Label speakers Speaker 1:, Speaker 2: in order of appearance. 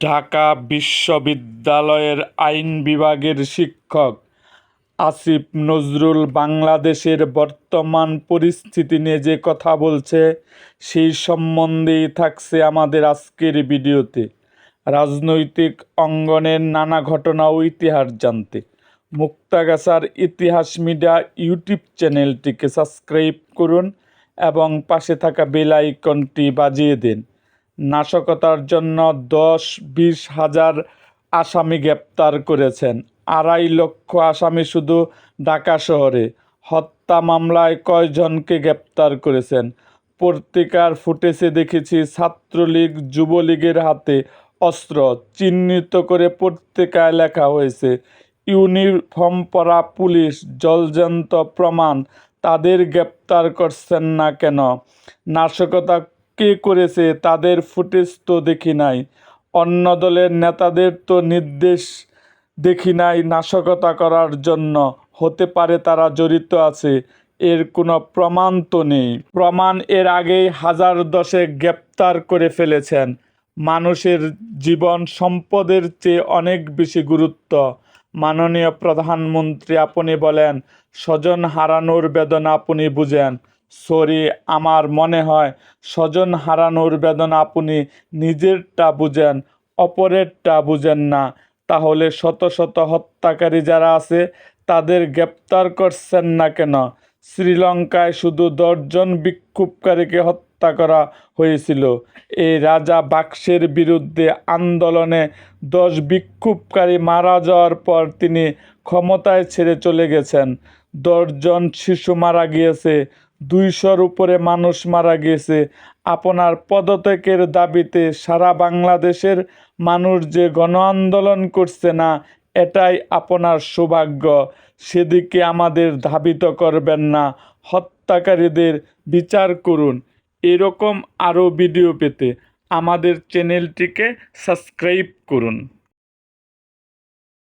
Speaker 1: ঢাকা বিশ্ববিদ্যালয়ের আইন বিভাগের শিক্ষক আসিফ নজরুল বাংলাদেশের বর্তমান পরিস্থিতি নিয়ে যে কথা বলছে, সেই সম্বন্ধেই থাকছে আমাদের আজকের ভিডিওতে। রাজনৈতিক অঙ্গনের নানা ঘটনা ও ইতিহাস জানতে। মুক্তাগাছার ইতিহাস মিডিয়া ইউটিউব চ্যানেলটিকে সাবস্ক্রাইব করুন এবং পাশে থাকা বেল আইকনটি বাজিয়ে দিন। নাশকতার জন্য দশ বিশ হাজার আসামি গ্রেপ্তার করেছেন। আড়াই লক্ষ আসামি শুধু ঢাকা শহরে। হত্যা মামলায় কয়জনকে গ্রেপ্তার করেছেন? পত্রিকার ফুটেজে দেখেছি ছাত্রলীগ যুবলীগের হাতে অস্ত্র। চিহ্নিত করে পত্রিকায় লেখা হয়েছে, ইউনিফর্ম পরা পুলিশ, জলজন্ত প্রমাণ, তাদের গ্রেপ্তার করছেন না কেন? নাশকতা কে করেছে তাদের ফুটেজ তো দেখি নাই। অন্য দলের নেতাদের তো নির্দেশ দেখি নাই নাশকতা করার জন্য। হতে পারে তারা জড়িত আছে, এর কোনো প্রমাণ তো নেই। প্রমাণ এর আগেই হাজার দশেক গ্রেপ্তার করে ফেলেছেন। মানুষের জীবন সম্পদের চেয়ে অনেক বেশি গুরুত্ব। মাননীয় প্রধানমন্ত্রী আপনি বলেন, স্বজন হারানোর বেদনা আপনি বুঝেন। সরি, আমার মনে হয় স্বজন হারানোর বেদনা আপনি নিজেরটা বুঝেন, অপরেরটা বুঝেন না। তাহলে শত শত হত্যাকারী যারা আছে, তাদের গ্রেপ্তার করছেন না কেন? শ্রীলঙ্কায় শুধু দশজন বিক্ষোভকারীকে হত্যা করা হয়েছিল। এই রাজা বাক্সের বিরুদ্ধে আন্দোলনে দশ বিক্ষোভকারী মারা যাওয়ার পর তিনি ক্ষমতায় ছেড়ে চলে গেছেন। দশজন শিশু মারা গিয়েছে। দুইশোর উপরে মানুষ মারা গিয়েছে আপনার পদত্যাগের দাবিতে সারা বাংলাদেশের মানুষ যে গণ আন্দোলন করছে না, এটাই আপনার সৌভাগ্য। সেদিকে আমাদের ধাবিত করবেন না। হত্যাকারীদের বিচার করুন। এরকম আরও ভিডিও পেতে আমাদের চ্যানেলটিকে সাবস্ক্রাইব করুন।